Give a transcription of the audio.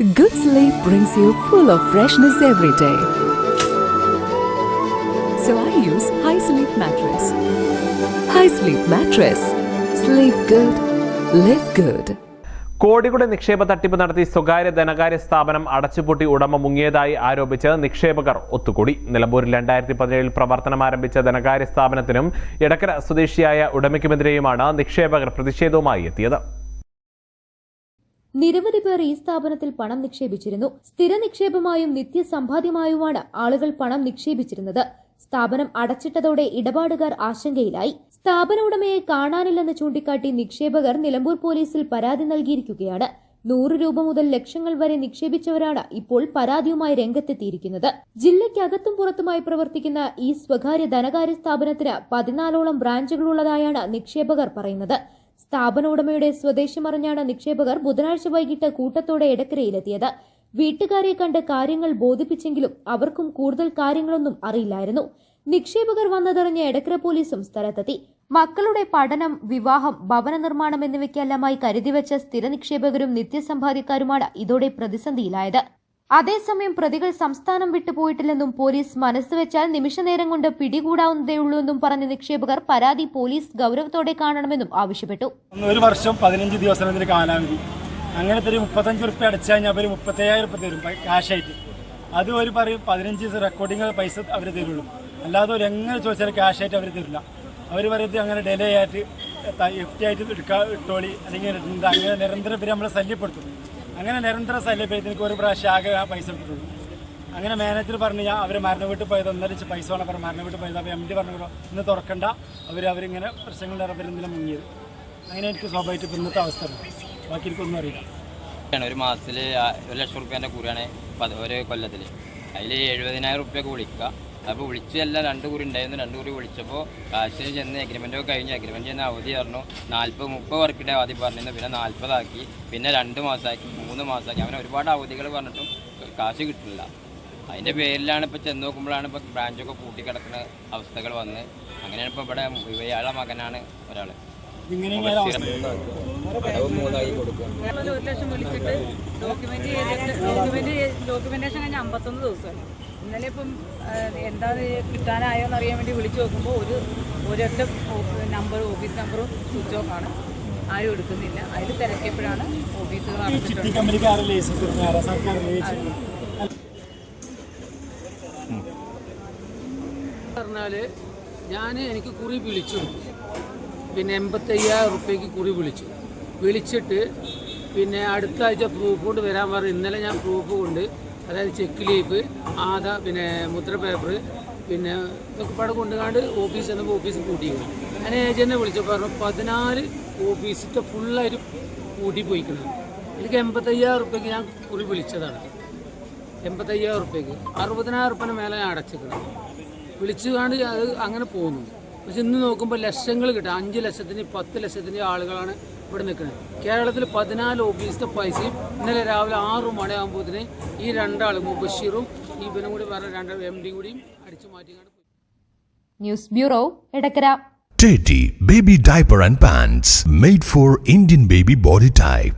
Good sleep brings you full of freshness every day. So I use High Sleep Mattress. High Sleep Mattress. Sleep good. Live good. കോടികളുടെ നിക്ഷേപ തട്ടിപ്പ് നടത്തി സ്വകാര്യ ധനകാര്യ സ്ഥാപനം അടച്ചുപൂട്ടി ഉടമ മുങ്ങിയതായി ആരോപിച്ച് നിക്ഷേപകർ ഒത്തുകൂടി നിലമ്പൂരിൽ രണ്ടായിരത്തി പതിനേഴിൽ പ്രവർത്തനം ആരംഭിച്ച ധനകാര്യ സ്ഥാപനത്തിനും ഇടക്കര സ്വദേശിയായ ഉടമയ്ക്കുമെതിരെയുമാണ് നിക്ഷേപകർ പ്രതിഷേധവുമായി എത്തിയത് നിരവധി പേർ ഈ സ്ഥാപനത്തിൽ പണം നിക്ഷേപിച്ചിരുന്നു. സ്ഥിര നിക്ഷേപമായും നിത്യസമ്പാദ്യമായുമാണ് ആളുകൾ പണം നിക്ഷേപിച്ചിരുന്നത്. സ്ഥാപനം അടച്ചിട്ടതോടെ ഇടപാടുകാർ ആശങ്കയിലായി. സ്ഥാപന ഉടമയെ കാണാനില്ലെന്ന് ചൂണ്ടിക്കാട്ടി നിക്ഷേപകർ നിലമ്പൂർ പോലീസിൽ പരാതി നൽകിയിരിക്കുകയാണ്. നൂറ് രൂപ മുതൽ ലക്ഷങ്ങൾ വരെ നിക്ഷേപിച്ചവരാണ് ഇപ്പോൾ പരാതിയുമായി രംഗത്തെത്തിയിരിക്കുന്നത്. ജില്ലയ്ക്കകത്തും പുറത്തുമായി പ്രവർത്തിക്കുന്ന ഈ സ്വകാര്യ ധനകാര്യ സ്ഥാപനത്തിന് പതിനാലോളം ബ്രാഞ്ചുകളുള്ളതായാണ് നിക്ഷേപകർ പറയുന്നത്. സ്ഥാപന ഉടമയുടെ സ്വദേശം അറിഞ്ഞാണ് നിക്ഷേപകർ ബുധനാഴ്ച വൈകിട്ട് കൂട്ടത്തോടെ എടക്കരയിലെത്തിയത്. വീട്ടുകാരെ കണ്ട് കാര്യങ്ങൾ ബോധിപ്പിച്ചെങ്കിലും അവർക്കും കൂടുതൽ കാര്യങ്ങളൊന്നും അറിയില്ലായിരുന്നു. നിക്ഷേപകർ വന്നതറിഞ്ഞ എടക്കര പോലീസും സ്ഥലത്തെത്തി. മക്കളുടെ പഠനം വിവാഹം ഭവന നിർമ്മാണം എന്നിവയ്ക്കെല്ലാമായി കരുതിവെച്ച സ്ഥിര നിക്ഷേപകരും നിത്യസമ്പാദ്യക്കാരുമാണ് ഇതോടെ പ്രതിസന്ധിയിലായത്. അതേസമയം പ്രതികൾ സംസ്ഥാനം വിട്ടുപോയിട്ടില്ലെന്നും പോലീസ് മനസ്സ് വെച്ചാൽ നിമിഷനേരം കൊണ്ട് പിടികൂടാവുന്നതേ ഉള്ളൂ എന്നും പറഞ്ഞ നിക്ഷേപകർ പരാതി പോലീസ് ഗൗരവത്തോടെ കാണണമെന്നും ആവശ്യപ്പെട്ടു. ഒരു വർഷം പതിനഞ്ച് ദിവസം കാലാവധി. അങ്ങനത്തെ ഒരു മുപ്പത്തഞ്ച് റുപ്യ അടച്ചു കഴിഞ്ഞാൽ അവർ മുപ്പത്തയ്യായിരം റുപ്യ തരും ക്യാഷ് ആയിട്ട്. അത് ഒരു പറയും പതിനഞ്ച് ദിവസം റെക്കോർഡിങ് പൈസ അവർ തരുള്ളൂ. അല്ലാതെ ഒരു എങ്ങനെ ചോദിച്ചാലും ക്യാഷായിട്ട് അവർ തരില്ല. അവർ പറയുന്നത് അങ്ങനെ ഡിലേ ആയിട്ട് എഫ് ടി ആയിട്ട് എടുക്കാ ഇട്ടോളി അല്ലെങ്കിൽ അങ്ങനെ നിരന്തരം പേര് നമ്മളെ ശല്യപ്പെടുത്തും. അങ്ങനെ നിരന്തര ശല്യപ്പെടുത്തി ഒരു പ്രാവശ്യം ആകെ ആ പൈസ എടുത്തിട്ടുള്ളൂ അങ്ങനെ മാനേജർ പറഞ്ഞു ഞാൻ അവർ മരണ വീട്ടിൽ പോയത് ഒന്നരച്ച് പൈസ വേണം പറഞ്ഞു മരണ വീട്ടിൽ പോയത്. അപ്പോൾ എം ഡി പറഞ്ഞു ഇന്ന് തുറക്കണ്ട. അവർ അവരിങ്ങനെ പ്രശ്നങ്ങളുടെ അവരെന്തെങ്കിലും മുങ്ങിയത്. അങ്ങനെ എനിക്ക് ഇപ്പം ഇന്നത്തെ അവസ്ഥ ബാക്കി എനിക്കൊന്നും അറിയില്ല. ഒരു മാസത്തിൽ ഒരു ലക്ഷം റുപ്യേന്റെ കൂടിയാണ് ഒരു കൊല്ലത്തിൽ അതിൽ എഴുപതിനായിരം റുപ്യൊക്കെ വിളിക്കുക. അപ്പോൾ വിളിച്ചു എല്ലാം രണ്ട് കുറി ഉണ്ടായിരുന്നു. രണ്ട് കുറി വിളിച്ചപ്പോൾ കാശിന് ചെന്ന് എഗ്രിമെന്റ് ഒക്കെ കഴിഞ്ഞ് അഗ്രിമെന്റ് ചെന്ന് അവധി പറഞ്ഞു. നാൽപ്പത് മുപ്പത് വർക്കിന്റെ അവധി പറഞ്ഞിരുന്നു. പിന്നെ നാൽപ്പതാക്കി പിന്നെ രണ്ട് മാസമാക്കി മൂന്ന് മാസമാക്കി അങ്ങനെ ഒരുപാട് അവധികൾ പറഞ്ഞിട്ടും കാശ് കിട്ടില്ല അതിന്റെ പേരിലാണ് ഇപ്പോൾ ചെന്ന് നോക്കുമ്പോഴാണ് ഇപ്പോൾ ബ്രാഞ്ചൊക്കെ പൂട്ടിക്കിടക്കുന്ന അവസ്ഥകൾ വന്ന്. അങ്ങനെയാണ് ഇപ്പോൾ ഇവിടെ ഇയാളെ മകനാണ് ഒരാൾ ഒരു ലക്ഷം വിളിച്ചിട്ട് ഡോക്യുമെന്റ് ചെയ്തിട്ട് ഡോക്യുമെന്റ് ഡോക്യുമെന്റേഷൻ കഴിഞ്ഞ അമ്പത്തൊന്ന് ദിവസമായി. ഇന്നലെ ഇപ്പം എന്താ കിട്ടാനായോ എന്ന് അറിയാൻ വേണ്ടി വിളിച്ചു നോക്കുമ്പോൾ ഒരു ഒരൊറ്റ നമ്പർ ഓഫീസ് നമ്പറും സ്വിച്ച് ഓഫ് ആണ്. ആരും എടുക്കുന്നില്ല. അതിൽ തിരക്കിയപ്പോഴാണ് ഓഫീസുകൾ പറഞ്ഞാൽ ചിട്ടി കമ്പനിക്ക് ആരും ലൈസൻസ് തരുന്ന ആരാ ലൈസൻസ് പറഞ്ഞാൽ ഞാൻ എനിക്ക് കുറി വിളിച്ചു. പിന്നെ എൺപത്തയ്യായിരം റുപ്യക്ക് കുറി വിളിച്ചു. വിളിച്ചിട്ട് പിന്നെ അടുത്ത ആഴ്ച പ്രൂഫ് കൊണ്ട് വരാൻ പറഞ്ഞു. ഇന്നലെ ഞാൻ പ്രൂഫ് കൊണ്ട് അതായത് ചെക്ക് ലീഫ് ആധാർ പിന്നെ മുദ്ര പേപ്പർ പിന്നെ ഇതൊക്കെ പടം കൊണ്ടുകാണ്ട് ഓഫീസ് എന്നപ്പോൾ ഓഫീസ് കൂട്ടിയിരുന്നു ഞാൻ ഏജന്റിനെ വിളിച്ചപ്പോൾ പറഞ്ഞു പതിനാല് ഓഫീസിന്റെ ഫുള്ളായിട്ട് കൂട്ടി പോയിക്കണം എനിക്ക് എൺപത്തയ്യായിരം റുപ്യക്ക് ഞാൻ കുറി വിളിച്ചതാണ്. എൺപത്തയ്യായിരം റുപ്യക്ക് അറുപതിനായിരം റുപ്യന് മേലെ ഞാൻ അടച്ചിക്കണം. വിളിച്ചു കാണ്ട് അത് അങ്ങനെ പോകുന്നു പക്ഷെ ഇന്ന് നോക്കുമ്പോൾ ലക്ഷങ്ങൾ കിട്ടും. അഞ്ച് ലക്ഷത്തിന് പത്ത് ലക്ഷത്തിന് ആളുകളാണ് ഇവിടെ നിൽക്കുന്നത്. കേരളത്തിൽ പതിനാല് ഓഫീസിന്റെ പൈസയും ഇന്നലെ രാവിലെ ആറ് മണിയാകുമ്പോഴത്തിന് ഈ രണ്ടാൾ മുബഷീറും ഈ ഇവനും കൂടി വേറെ രണ്ട് എം ഡി കൂടിയും അടിച്ചു മാറ്റി news bureau Edakkara Teddy Baby Diaper and Pants made for Indian baby body type.